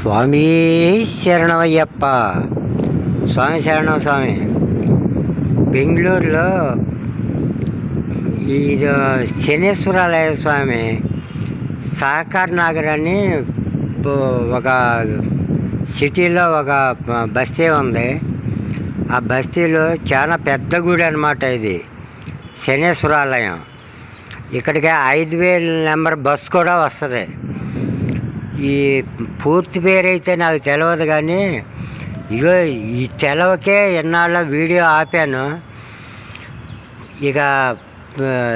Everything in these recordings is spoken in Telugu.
స్వామి శరణమయ్యప్ప. స్వామి శరణం స్వామి. బెంగళూరులో ఇది శనేశ్వరాలయ స్వామి సహకార్ నగర్ అని ఒక సిటీలో ఒక బస్తీ ఉంది. ఆ బస్తీలో చాలా పెద్ద గుడి అనమాట ఇది శనేశ్వరాలయం. ఇక్కడికి ఐదు వేల నెంబర్ బస్ కూడా వస్తుంది. ఈ పూర్తి పేరు అయితే నాకు తెలియదు కానీ ఇగో ఈ తెలవకే ఎన్నాళ్ళ వీడియో ఆపాను. ఇక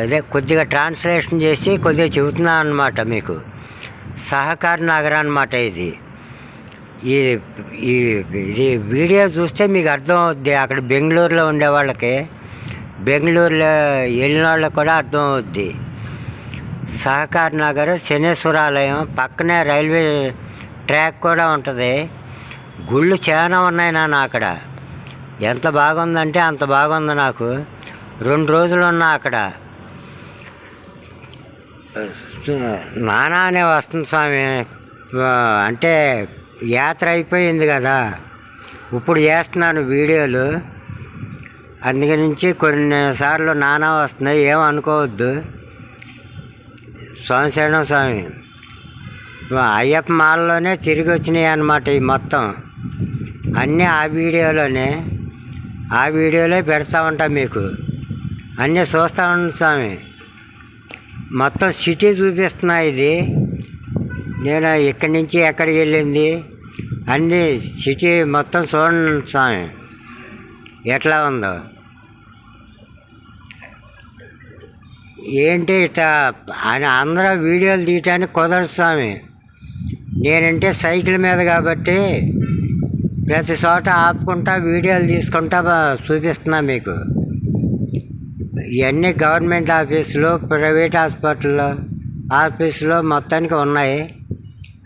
అదే కొద్దిగా ట్రాన్స్లేషన్ చేసి కొద్దిగా చెబుతున్నాను అనమాట మీకు. సహకార నగరం అనమాట ఇది. ఈ ఈ ఇది వీడియో చూస్తే మీకు అర్థం అవుద్ది అక్కడ బెంగళూరులో ఉండే వాళ్ళకి బెంగళూరులో వెళ్ళిన వాళ్ళకి కూడా అర్థం అవుద్ది సహకార్ నగర్ శనేశ్వరాలయం పక్కనే రైల్వే ట్రాక్ కూడా ఉంటుంది. గుళ్ళు చాలా ఉన్నాయి నాన్న అక్కడ. ఎంత బాగుందంటే అంత బాగుంది నాకు. రెండు రోజులు ఉన్నా అక్కడ. నానా అనే వస్తుంది స్వామి. అంటే యాత్ర అయిపోయింది కదా. ఇప్పుడు చేస్తున్నాను వీడియోలు. అందుకని నుంచి కొన్నిసార్లు నానా వస్తున్నాయి ఏమనుకోవద్దు స్వామి. స్వామి అయ్యప్ప మాలలోనే తిరిగి వచ్చినాయి అన్నమాట ఈ మొత్తం. అన్నీ ఆ వీడియోలోనే ఆ వీడియోలో పెడతా ఉంటాం మీకు. అన్నీ చూస్తూ ఉంటాం స్వామి. మొత్తం సిటీ చూపిస్తున్నా ఇది. నేను ఇక్కడి నుంచి ఎక్కడికి వెళ్ళింది? అన్నీ సిటీ మొత్తం చూడండి స్వామి. ఎట్లా ఉందో. ఏంటి ఆయన అందరూ వీడియోలు తీయటానికి కుదరదు స్వామి. నేనంటే సైకిల్ మీద కాబట్టి ప్రతి చోట ఆపుకుంటా వీడియోలు తీసుకుంటా చూపిస్తున్నా మీకు. ఇవన్నీ గవర్నమెంట్ ఆఫీసులు ప్రైవేట్ హాస్పిటల్లో ఆఫీసులో మొత్తానికి ఉన్నాయి.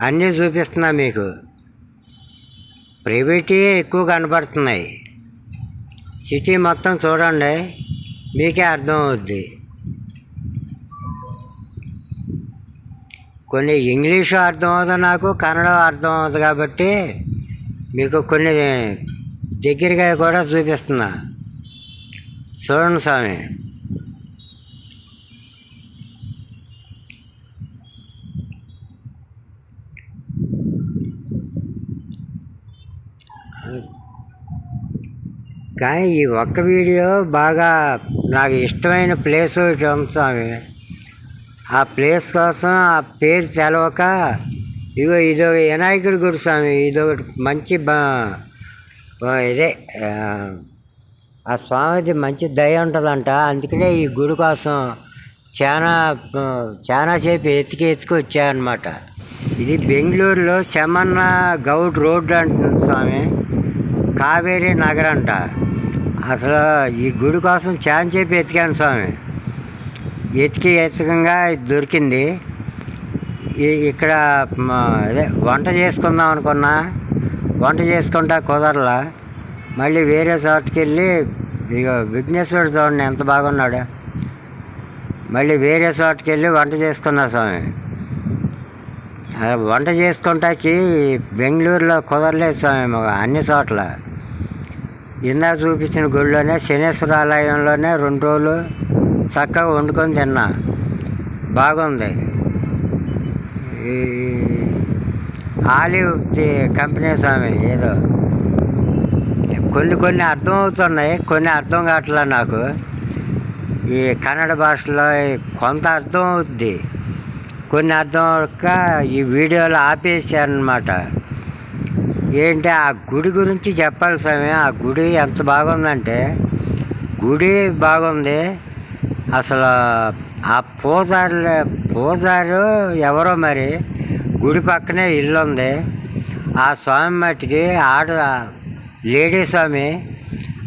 అన్నీ చూపిస్తున్నా మీకు. ప్రైవేటే ఎక్కువ కనపడుతున్నాయి. సిటీ మొత్తం చూడండి మీకే అర్థం అవుద్ది. కొన్ని ఇంగ్లీషు అర్థం అవుతుంది నాకు కన్నడ అర్థం అవుతుంది కాబట్టి మీకు కొన్ని దగ్గరగా కూడా చూపిస్తున్నా. చూడండి స్వామి. కానీ ఈ ఒక్క వీడియో బాగా నాకు ఇష్టమైన ప్లేస్ చూడండి స్వామి? ఆ ప్లేస్ కోసం ఆ పేరు తెలవక ఇగో ఇదో వినాయకుడి గుడి స్వామి ఇదొకటి మంచి బా ఇదే ఆ, స్వామిది మంచి దయ ఉంటుందంట. అందుకనే ఈ గుడి కోసం చాలా చాలా సేపు ఎతికి ఎతికి వచ్చాయన్నమాట ఇది బెంగళూరులో చెమన్న గౌడ్ రోడ్ అంటుంది స్వామి. కావేరీ నగర్ అంట అసలు ఈ గుడి కోసం చాలా సేపు ఎతికాను స్వామి. ఎతికి ఎతకంగా ఇది దొరికింది. ఇక్కడ అదే వంట చేసుకుందాం అనుకున్నా. వంట చేసుకుంటా కుదరలా. మళ్ళీ వేరే చోటుకి వెళ్ళి ఇక విఘ్నేశ్వరుడు చూడండి ఎంత బాగున్నాడు. మళ్ళీ వేరే చోటుకి వెళ్ళి వంట చేసుకున్నా స్వామి. వంట చేసుకుంటాకి బెంగళూరులో కుదరలేదు స్వామి అన్ని చోట్ల. ఇందా చూపించిన గుడిలోనే శనేశ్వర ఆలయంలోనే రెండు రోజులు చక్కగా వండుకొని తిన్నా. బాగుంది. ఈ ఆలివ్ కంపెనీ స్వామి ఏదో. కొన్ని కొన్ని అర్థం అవుతున్నాయి కొన్ని అర్థం కావట్లే నాకు. ఈ కన్నడ భాషలో కొంత అర్థం అవుద్ది. కొన్ని అర్థం అవ్వక ఈ వీడియోలో ఆపేసానమాట ఏంటి ఆ గుడి గురించి చెప్పాలి స్వామి ఆ గుడి ఎంత బాగుందంటే గుడి బాగుంది. అసలు ఆ పూజారు పూజారు ఎవరో మరి? గుడి పక్కనే ఇల్లు ఉంది ఆ స్వామి మట్టికి ఆడ లేడీ స్వామి.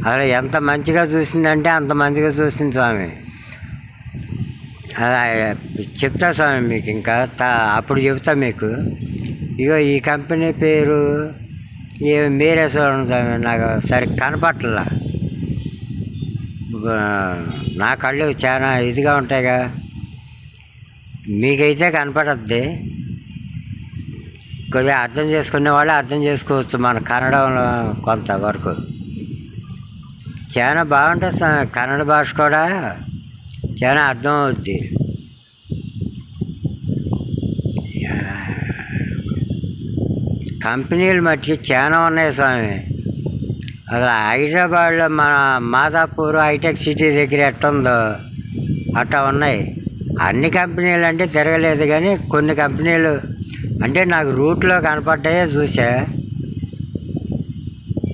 అసలు ఎంత మంచిగా చూసిందంటే అంత మంచిగా చూసింది స్వామి. అలా చెప్తా స్వామి మీకు ఇంకా త- అప్పుడు చెప్తా మీకు. ఇగో ఈ కంపెనీ పేరు ఈ మీరే చూడండి స్వామి నాకు సరిగ్గా కనపట్లా నా కళ్ళు చాలా ఇదిగా ఉంటాయిగా. మీకైతే కనపడద్ది. కొద్దిగా అర్థం చేసుకునే వాళ్ళు అర్థం చేసుకోవచ్చు మన కన్నడంలో కొంతవరకు. చాలా బాగుంటుంది కన్నడ భాష కూడా చాలా అర్థం అవుద్ది. కంపెనీలు మట్టికి చాలా ఉన్నాయి స్వామి. అసలు హైదరాబాద్లో మన మాదాపూర్ హైటెక్ సిటీ దగ్గర ఎట్టుందో అట్టా ఉన్నాయి. అన్ని కంపెనీలు అంటే తిరగలేదు కానీ కొన్ని కంపెనీలు అంటే నాకు రూట్లో కనపడ్డాయే చూసా.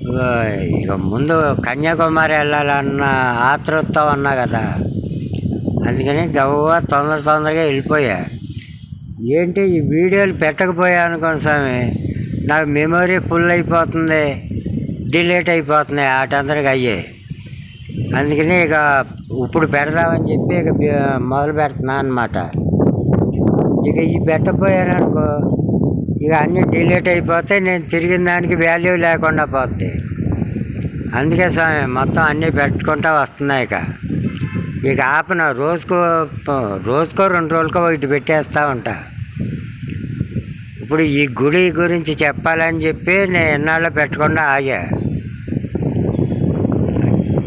ఓ, ఇక ముందు కన్యాకుమారి వెళ్ళాలన్న ఆతృత్వం ఉన్నా కదా. అందుకని గవ్వ తొందర తొందరగా వెళ్ళిపోయా. ఏంటి ఈ వీడియోలు పెట్టకపోయా అనుకోండి స్వామి నాకు మెమొరీ ఫుల్ అయిపోతుంది. డిలేట్ అయిపోతున్నాయి ఆటందరికి అయ్యే. అందుకని ఇక ఇప్పుడు పెడదామని చెప్పి ఇక మొదలు పెడుతున్నా అనమాట ఇక ఈ పెట్టపోయారనుకో ఇక అన్నీ డిలేట్ అయిపోతే నేను తిరిగిన దానికి వాల్యూ లేకుండా పోతుంది అందుకే స్వామి మొత్తం అన్నీ పెట్టుకుంటా వస్తున్నాయి ఇక. ఇక ఆపన రోజుకో రోజుకో రెండు రోజులకో ఇటు పెట్టేస్తూ ఉంటా. ఇప్పుడు ఈ గుడి గురించి చెప్పాలని చెప్పి నేను ఎన్నాళ్ళు పెట్టకుండా ఆగా.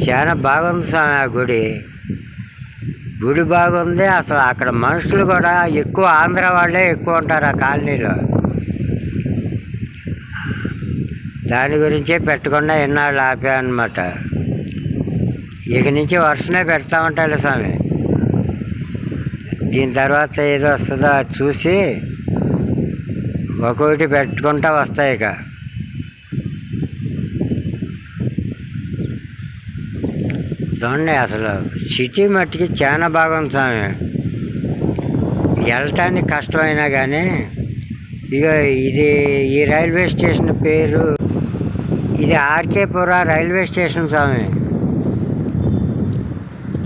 చాలా బాగుంది స్వామి ఆ గుడి. గుడి బాగుంది అసలు అక్కడ మనుషులు కూడా ఎక్కువ ఆంధ్ర వాళ్ళే ఎక్కువ ఉంటారు ఆ కాలనీలో. దాని గురించే పెట్టకుండా ఎన్నాళ్ళు ఆపామన్నమాట ఇక నుంచి వర్షమే పెడతా ఉంటాను స్వామి. దీని తర్వాత ఏదో వస్తుందో అది చూసి ఒక్కొక్కటి పెట్టుకుంటా వస్తాయి ఇక. చూడండి అసలు సిటీ మట్టికి చాలా బాగుంది స్వామి. వెళ్ళటానికి కష్టమైనా కానీ ఇక ఇది ఈ రైల్వే స్టేషన్ పేరు ఇది ఆర్కేపుర రైల్వే స్టేషన్ స్వామి.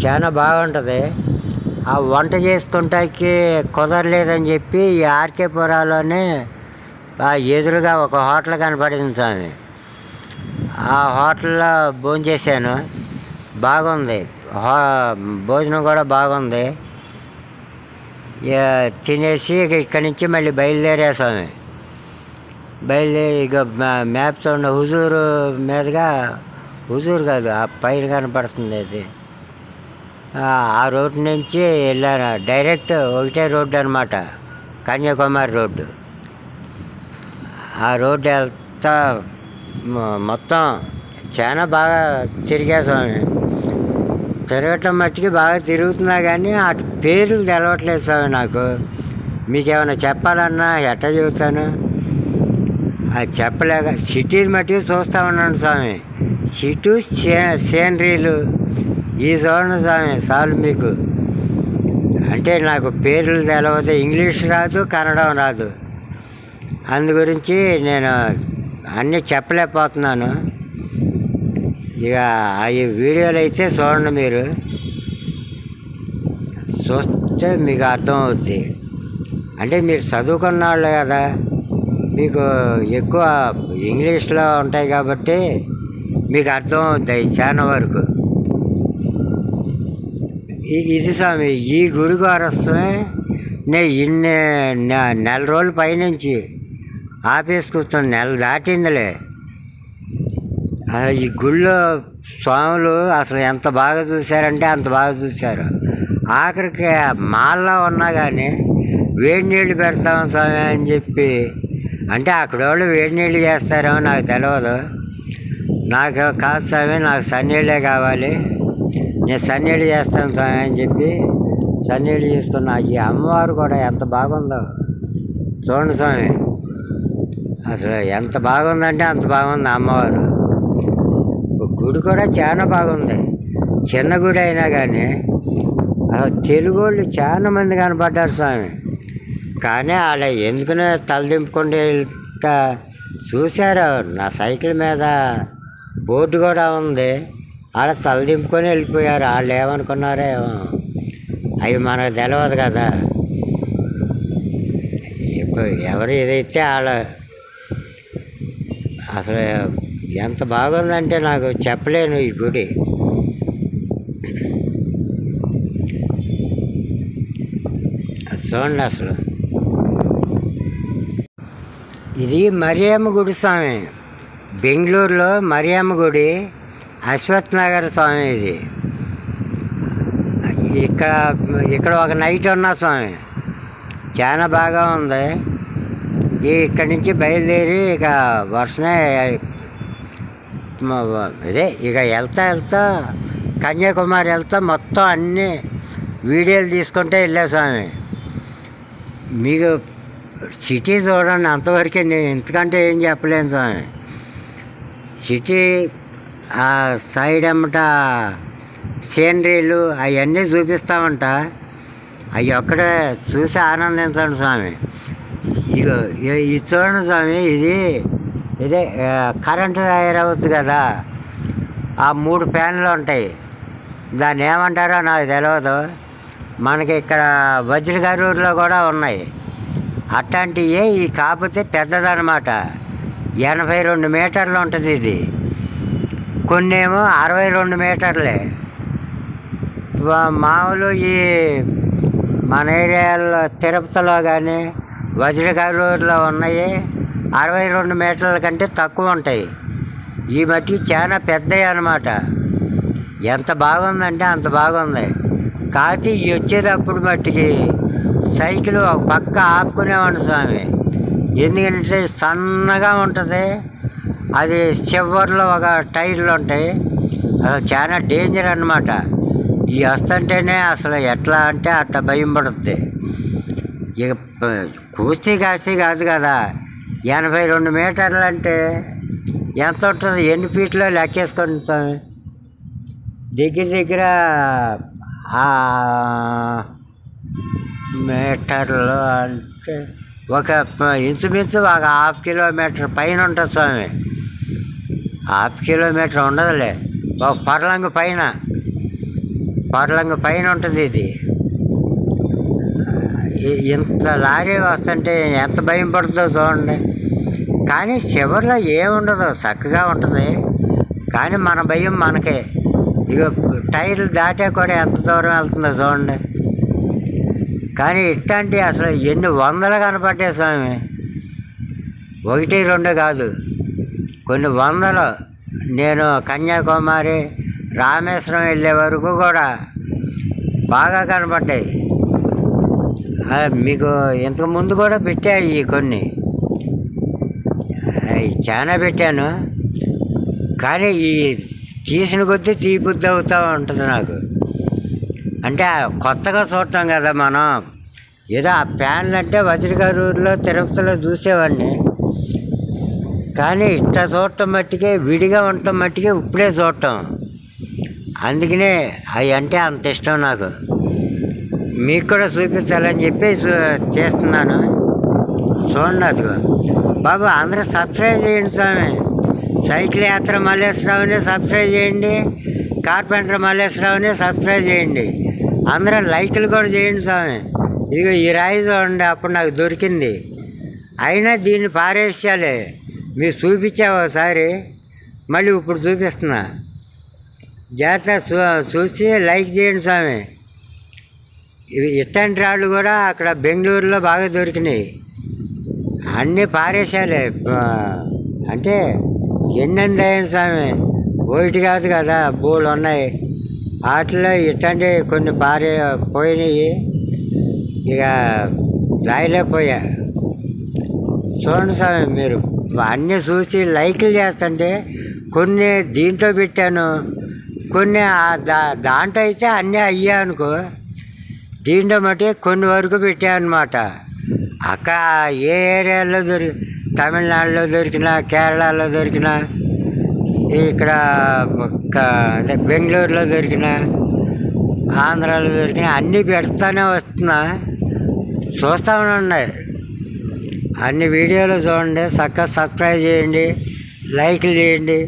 చాలా బాగుంటుంది. ఆ వంట చేసుకుంటాకి కుదరలేదని చెప్పి ఈ ఆర్కేపురాలోనే ఆ ఎదురుగా ఒక హోటల్ కనపడింది స్వామి. ఆ హోటల్లో భోంచేసాను బాగుంది. హో భోజనం కూడా బాగుంది. తినేసి ఇక్కడి నుంచి మళ్ళీ బయలుదేరేసాము బయలుదేరి ఇక మ్యా- ఉన్న హుజూరు మీదుగా హుజూరు కాదు ఆ పైన కనపడుతుంది అది. ఆ ఆ రోడ్డు నుంచి వెళ్ళాను. డైరెక్ట్ ఒకటే రోడ్డు అనమాట కన్యాకుమారి రోడ్డు. ఆ రోడ్డు వెళ్తా మొత్తం చాలా బాగా తిరిగా స్వామి. తిరగటం మట్టికి బాగా తిరుగుతున్నా కానీ అటు పేర్లు తెలవట్లేదు స్వామి నాకు. మీకు ఏమైనా చెప్పాలన్నా ఎట్ట చూస్తాను అది చెప్పలేక సిటీ మట్టికి చూస్తూ ఉన్నాను స్వామి. సిటీ సీనరీలు ఈ చూడండి స్వామి చాలు మీకు. అంటే నాకు పేర్లు తెలవదు ఇంగ్లీష్ రాదు కన్నడం రాదు. అందు గురించి నేను అన్నీ చెప్పలేకపోతున్నాను. ఇక అవి వీడియోలు అయితే చూడండి మీరు. చూస్తే మీకు అర్థమవుద్ది. అంటే మీరు చదువుకున్న వాళ్ళు కదా మీకు ఎక్కువ ఇంగ్లీష్లో ఉంటాయి కాబట్టి మీకు అర్థం అవుతాయి చాలా వరకు. ఇది స్వామి ఈ గుడి వరస్తమే నేను ఇన్ని నెల రోజుల పైనుంచి ఆఫీస్ కూర్చొని నెల దాటిందిలే. అసలు ఈ గుళ్ళో స్వాములు అసలు ఎంత బాగా చూశారంటే అంత బాగా చూశారు. ఆఖరికి మాల్లో ఉన్నా కానీ వేడి నీళ్ళు పెడతాం స్వామి అని చెప్పి అంటే అక్కడ వాళ్ళు వేడి నీళ్ళు చేస్తారేమో నాకు తెలియదు నాకు కాదు స్వామి నాకు సన్నీళ్ళే కావాలి. నేను సన్నీళ్ళు చేస్తాను స్వామి అని చెప్పి సన్నీళ్ళు చేసుకున్నా ఈ అమ్మవారు కూడా ఎంత బాగుందో. చూడండి స్వామి. అసలు ఎంత బాగుందంటే అంత బాగుంది అమ్మవారు. గుడి కూడా చాలా బాగుంది. చిన్న గుడి అయినా కానీ తెలుగు వాళ్ళు చాలా మంది కనపడ్డారు స్వామి. కానీ వాళ్ళ ఎందుకునే తలదింపుకుంటూ వెళ్తా చూశారు. నా సైకిల్ మీద బోర్డు కూడా ఉంది. ఆడ తలదింపుకొని వెళ్ళిపోయారు. వాళ్ళు ఏమనుకున్నారో అవి మనకు తెలియదు కదా. ఇప్పుడు ఎవరు ఏదైతే వాళ్ళ అసలు ఎంత బాగుందంటే నాకు చెప్పలేను ఈ గుడి. చూడండి అసలు. ఇది మరియమ్మ గుడి స్వామి. బెంగళూరులో మరియమ్మ గుడి అశ్వత్ నగర్ స్వామి ఇది. ఇక్కడ ఇక్కడ ఒక నైట్ ఉన్న స్వామి. చాలా బాగా ఉంది. ఇక్కడి నుంచి బయలుదేరి ఇక వర్షమే ఇదే అదే ఇక వెళ్తా వెళ్తా కన్యాకుమారి వెళ్తా మొత్తం అన్ని వీడియోలు తీసుకుంటే వెళ్ళా స్వామి. మీకు సిటీ చూడండి అంతవరకే నేను ఇంతకంటే ఏం చెప్పలేను స్వామి. సిటీ ఆ సైడ్ అమ్మట సీనరీలు అవన్నీ చూపిస్తామంట. అవి ఒక్కడే చూసి ఆనందించండి స్వామి. ఇగో ఇది చూడండి స్వామి ఇది ఇదే కరెంటు కరెంటు తయారవుద్ది కదా. ఆ మూడు ఫ్యాన్లు ఉంటాయి. దాన్ని ఏమంటారో నాకు తెలియదు మనకి ఇక్కడ వజ్రగారూరులో కూడా ఉన్నాయి. అట్లాంటివి ఈ కాకపోతే పెద్దదనమాట ఎనభై రెండు మీటర్లు ఉంటుంది ఇది. కొన్ని ఏమో అరవై రెండు మీటర్లే. మామూలు ఈ మన ఏరియాలో తిరుపతిలో కానీ వజ్రగారూరులో ఉన్నాయి. అరవై రెండు మీటర్ల కంటే తక్కువ ఉంటాయి. ఈ మట్టి చాలా పెద్దవి అన్నమాట. ఎంత బాగుందంటే అంత బాగుంది. కాకపోతే ఈ వచ్చేటప్పుడు మట్టికి సైకిల్ ఒక పక్క ఆపుకునేవాడు స్వామి. ఎందుకంటే సన్నగా ఉంటుంది. అది చివరిలో ఒక టైర్లు ఉంటాయి. అసలు చాలా డేంజర్ అన్నమాట. ఈ వస్తుంటేనే అసలు ఎట్లా అంటే అట్లా భయం పడుతుంది ఇక ప- కూస్తీ కాస్తీ కాదు కదా. ఎనభై రెండు మీటర్లు అంటే ఎంత ఉంటుంది? ఎన్ని ఫీట్లో లెక్కేసుకోండి స్వామి? దగ్గర దగ్గర మీటర్లు అంటే ఒక ఇంచుమించు ఒక హాఫ్ కిలోమీటర్ పైన ఉంటుంది స్వామి. హాఫ్ కిలోమీటర్ ఉండదులే. ఒక పర్లంగు పైన. పర్లంగు పైన ఉంటుంది ఇది. ఇంత లారీ వస్తుంటే ఎంత భయం పడుతుందో చూడండి. కానీ చివరిలో ఏముండదు చక్కగా ఉంటుంది. కానీ మన భయం మనకే. ఇక టైర్లు దాటే కూడా ఎంత దూరం వెళ్తుందో చూడండి. కానీ ఇట్లాంటి అసలు ఎన్ని వందలు కనపడ్డాయి స్వామి. ఒకటి రెండు కాదు. కొన్ని వందలు. నేను కన్యాకుమారి రామేశ్వరం వెళ్ళే వరకు కూడా బాగా కనపడ్డాయి. మీకు ఇంతకు ముందు కూడా పెట్టాయి కొన్ని. చాలా పెట్టాను. కానీ ఈ తీసిన కొద్దీ తీబుద్ధి అవుతూ ఉంటుంది నాకు. అంటే కొత్తగా చూడటం కదా మనం. ఏదో ఆ ప్యాన్లు అంటే వజ్రగారూరులో తిరుపతిలో చూసేవాడిని. కానీ ఇట్లా చూడటం మట్టికే విడిగా ఉండటం మట్టికే ఇప్పుడే చూడటం. అందుకనే అవి అంటే అంత ఇష్టం నాకు. మీకు కూడా చూపించాలని చెప్పి చూ- చేస్తున్నాను. చూడండి అదిగో బాబు అందరూ సబ్స్క్రైబ్ చేయండి స్వామి. సైకిల్ యాత్ర మల్లేశ్వరావుని సబ్స్క్రైబ్ చేయండి. కార్పెంటర్ మల్లేశ్వరావుని సబ్స్క్రైబ్ చేయండి. అందరూ లైకులు కూడా చేయండి స్వామి. ఇదిగో ఈ రాయి చూడండి అప్పుడు నాకు దొరికింది. అయినా దీన్ని పారేసాలే మీరు చూపించావు ఒకసారి? మళ్ళీ ఇప్పుడు చూపిస్తున్నా. జాగ్రత్త చూ- చూసి లైక్ చేయండి స్వామి. ఇవి ఇట్లాంటి రాళ్ళు కూడా అక్కడ బెంగళూరులో బాగా దొరికినాయి. అన్నీ పారేశాలే. అంటే ఎన్నండి అయ్యాను స్వామి ఒకటి కాదు కదా బోలు ఉన్నాయి. వాటిలో ఇట్లాంటి కొన్ని పారే పోయినాయి. ఇక రాయలేకపోయా చూడండి స్వామి మీరు అన్నీ చూసి లైకులు చేస్తుంటే కొన్ని దీంట్లో పెట్టాను. కొన్ని దా దాంట్లో అయితే అన్నీ అయ్యా అనుకో దీంట్లో మట్టి కొన్ని వరకు పెట్టాయన్నమాట అక్క ఏ ఏరియాలో దొరి తమిళనాడులో దొరికినా కేరళలో దొరికినా ఇక్కడ అంటే బెంగళూరులో దొరికిన ఆంధ్రాలో దొరికిన అన్నీ పెడతానే వస్తున్నా. చూస్తా ఉన్నాయి అన్ని వీడియోలు చూడండి చక్కగా సబ్స్క్రైబ్ చేయండి లైక్లు చేయండి.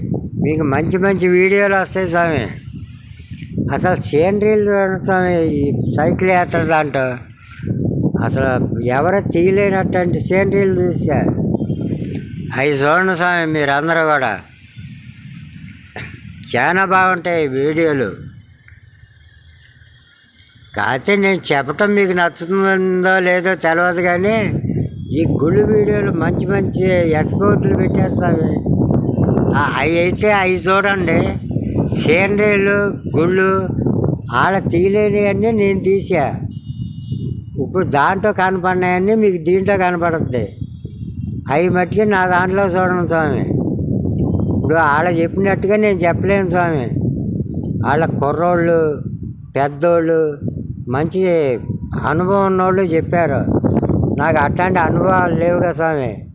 మీకు మంచి మంచి వీడియోలు వస్తాయి స్వామి. అసలు సేంద్రీలు ఈ సైకిల్ యాత్ర దాంట్లో అసలు ఎవరు తీయలేనటువంటి సేంద్రీలు చూసా. అవి చూడండి స్వామి మీరందరూ కూడా. చాలా బాగుంటాయి వీడియోలు. కాకపోతే నేను చెప్పటం మీకు నచ్చుతుందో లేదో తెలియదు కానీ ఈ గుళ్ళు వీడియోలు మంచి మంచి ఎక్స్పోర్ట్లు పెట్టారు స్వామి అవి అయితే అవి చూడండి. సీనరీలు గుళ్ళు వాళ్ళ తీయలేనివన్నీ నేను తీసా. ఇప్పుడు దాంట్లో కనపడినాయన్నీ మీకు దీంట్లో కనపడుతుంది అవి మట్టికి నా దాంట్లో చూడండి స్వామి. ఇప్పుడు వాళ్ళ చెప్పినట్టుగా నేను చెప్పలేను స్వామి. వాళ్ళ కుర్రోళ్ళు పెద్దోళ్ళు మంచి అనుభవం ఉన్నోళ్ళు చెప్పారు. నాకు అట్లాంటి అనుభవాలు లేవుగా స్వామి.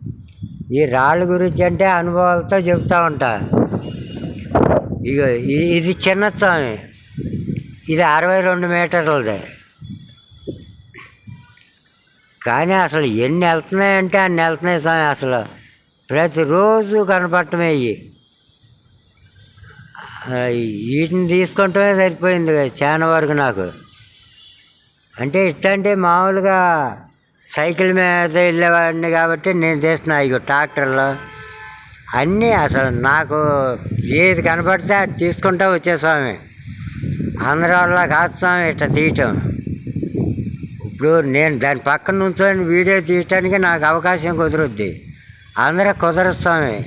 ఈ రాళ్ళ గురించి అంటే అనుభవాలతో చెప్తా ఉంటా. ఇక ఇది చిన్న స్వామి ఇది అరవై రెండు మీటర్లది. కానీ అసలు ఎన్ని వెళ్తున్నాయంటే అన్ని వెళ్తున్నాయి స్వామి అసలు. ప్రతిరోజు కనపడటమే ఇవి. వీటిని తీసుకుంటమే సరిపోయింది చాలా వరకు నాకు. అంటే ఇట్లాంటి మామూలుగా సైకిల్ మీద వెళ్ళేవాడిని కాబట్టి నేను చేసిన ఇక ట్రాక్టర్లు. అన్నీ అసలు నాకు ఏది కనపడితే అది తీసుకుంటా వచ్చే స్వామి అందరి వల్ల కాదు స్వామి ఇట్లా తీయటం. ఇప్పుడు నేను దాని పక్కన నుంచొని వీడియో తీయటానికి నాకు అవకాశం కుదురుద్ది. అందరూ కుదరదు స్వామి.